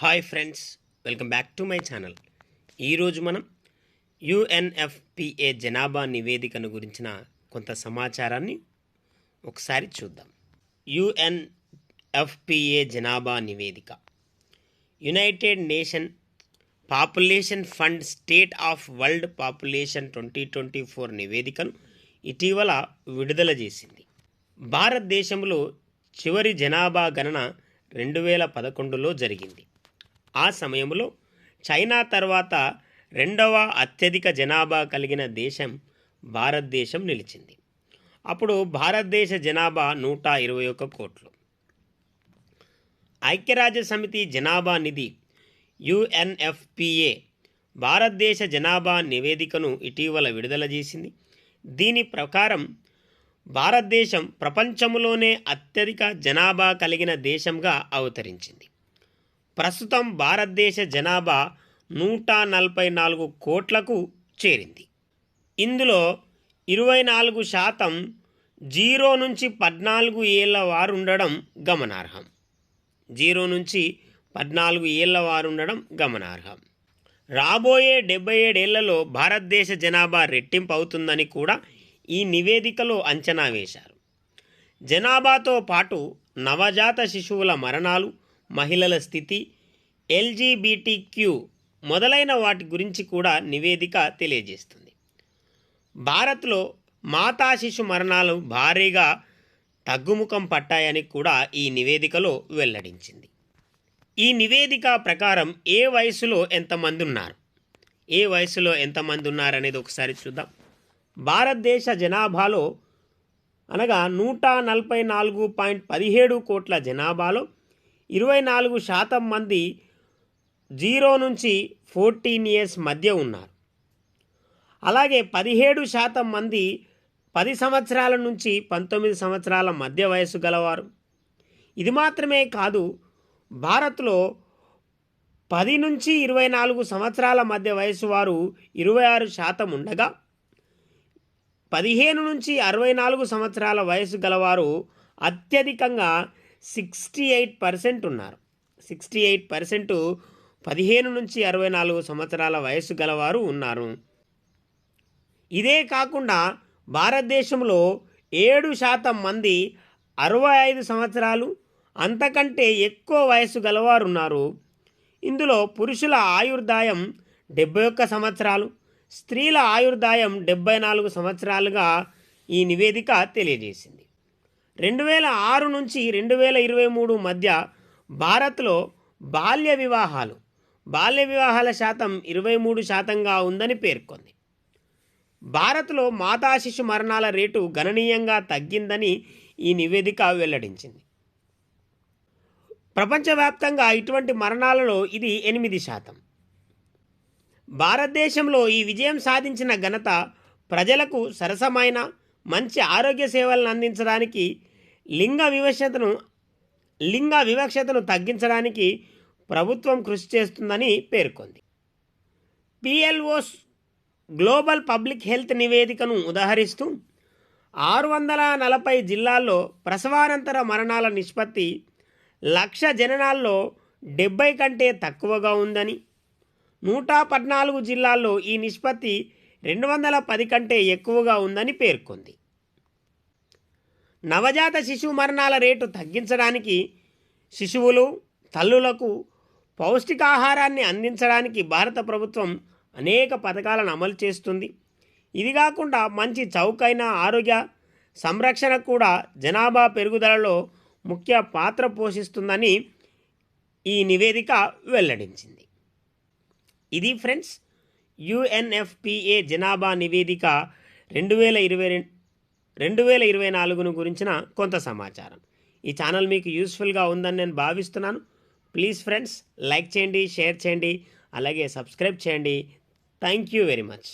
Hi friends welcome back to my channel. ఈరోజు మనం UNFPA జనాభా నివేదికను గురించిన కొంత సమాచారాన్ని ఒకసారి చూద్దాం. యుఎన్ఎఫ్పిఏ జనాభా నివేదిక. United nation population fund state of world population twenty twenty four నివేదికను ఇటీవల విడుదల చేసింది. భారతదేశంలో చివరి జనాభా గణన రెండు వేల పదకొండులో జరిగింది. ఆ సమయంలో చైనా తర్వాత రెండవ అత్యధిక జనాభా కలిగిన దేశం భారతదేశం నిలిచింది. అప్పుడు భారతదేశ జనాభా నూట ఇరవై ఒక్క కోట్లు. ఐక్యరాజ్య సమితి జనాభా నిధి యుఎన్ఎఫ్పిఏ భారతదేశ జనాభా నివేదికను ఇటీవల విడుదల చేసింది. దీని ప్రకారం భారతదేశం ప్రపంచంలోనే అత్యధిక జనాభా కలిగిన దేశంగా అవతరించింది. ప్రస్తుతం భారతదేశ జనాభా నూట నలభై నాలుగు కోట్లకు చేరింది. ఇందులో ఇరవై నాలుగు శాతం జీరో నుంచి పద్నాలుగు ఏళ్ళ వారు ఉండడం గమనార్హం. జీరో నుంచి పద్నాలుగు ఏళ్ళ వారు ఉండడం గమనార్హం. రాబోయే డెబ్బై ఏడేళ్ళలో భారతదేశ జనాభా రెట్టింపు అవుతుందని కూడా ఈ నివేదికలో అంచనా వేశారు. జనాభాతో పాటు నవజాత శిశువుల మరణాలు మహిళల స్థితి ఎల్జీబీటీక్యూ మొదలైన వాటి గురించి కూడా నివేదిక తెలియజేస్తుంది. భారత్లో మాతా శిశు మరణాలు భారీగా తగ్గుముఖం పట్టాయని కూడా ఈ నివేదికలో వెల్లడించింది. ఈ నివేదిక ప్రకారం ఏ వయసులో ఎంతమంది ఉన్నారు ఏ వయసులో ఎంతమంది ఉన్నారనేది ఒకసారి చూద్దాం. భారతదేశ జనాభాలో అనగా నూట నలభై నాలుగు పాయింట్ పదిహేడు కోట్ల జనాభాలో ఇరవై నాలుగు శాతం మంది జీరో నుంచి ఫోర్టీన్ ఇయర్స్ మధ్య ఉన్నారు. అలాగే పదిహేడు శాతం మంది పది సంవత్సరాల నుంచి పంతొమ్మిది సంవత్సరాల మధ్య వయసు గలవారు. ఇది మాత్రమే కాదు భారత్లో పది నుంచి ఇరవై నాలుగు సంవత్సరాల మధ్య వయసు వారు ఇరవై ఆరు శాతం ఉండగా పదిహేను నుంచి అరవై నాలుగు సంవత్సరాల వయసు గలవారు అత్యధికంగా సిక్స్టీ ఎయిట్ పర్సెంట్ ఉన్నారు. సిక్స్టీ ఎయిట్ పర్సెంట్ పదిహేను నుంచి అరవై నాలుగు సంవత్సరాల వయసు గలవారు ఉన్నారు. ఇదే కాకుండా భారతదేశంలో ఏడు శాతం మంది అరవై ఐదు సంవత్సరాలు అంతకంటే ఎక్కువ వయసు గలవారు ఉన్నారు. ఇందులో పురుషుల ఆయుర్దాయం డెబ్బై ఒక్క సంవత్సరాలు స్త్రీల ఆయుర్దాయం డెబ్బై నాలుగు సంవత్సరాలుగా ఈ నివేదిక తెలియజేసింది. రెండు వేల ఆరు నుంచి రెండు వేల ఇరవై మూడు మధ్య భారత్లో బాల్య వివాహాలు. బాల్య వివాహాల శాతం ఇరవై మూడు శాతంగా ఉందని పేర్కొంది. భారత్లో మాతా శిశు మరణాల రేటు గణనీయంగా తగ్గిందని ఈ నివేదిక వెల్లడించింది. ప్రపంచవ్యాప్తంగా ఇటువంటి మరణాలలో ఇది ఎనిమిది శాతం. భారతదేశంలో ఈ విజయం సాధించిన ఘనత ప్రజలకు సరసమైన మంచి ఆరోగ్య సేవలను అందించడానికి లింగ వివక్షతను లింగ వివక్షతను తగ్గించడానికి ప్రభుత్వం కృషి చేస్తుందని పేర్కొంది. పిఎల్ఓస్ గ్లోబల్ పబ్లిక్ హెల్త్ నివేదికను ఉదహరిస్తూ ఆరు వందల నలభై జిల్లాల్లో ప్రసవానంతర మరణాల నిష్పత్తి లక్ష జననాల్లో డెబ్బై కంటే తక్కువగా ఉందని నూట పద్నాలుగు జిల్లాల్లో ఈ నిష్పత్తి రెండు వందల పది కంటే ఎక్కువగా ఉందని పేర్కొంది. నవజాత శిశువు మరణాల రేటు తగ్గించడానికి శిశువులు తల్లులకు పౌష్టికాహారాన్ని అందించడానికి భారత ప్రభుత్వం అనేక పథకాలను అమలు చేస్తుంది. ఇది కాకుండా మంచి చౌకైన ఆరోగ్య సంరక్షణ కూడా జనాభా పెరుగుదలలో ముఖ్య పాత్ర పోషిస్తుందని ఈ నివేదిక వెల్లడించింది. ఇది ఫ్రెండ్స్ యుఎన్ఎఫ్పిఏ జనాభా నివేదిక రెండు వేల ఇరవై రెండు రెండు వేల ఇరవై నాలుగును గురించిన కొంత సమాచారం. ఈ ఛానల్ మీకు యూస్ఫుల్గా ఉందని నేను భావిస్తున్నాను. ప్లీజ్ ఫ్రెండ్స్ లైక్ చేయండి షేర్ చేయండి అలాగే సబ్స్క్రైబ్ చేయండి. Thank you very much.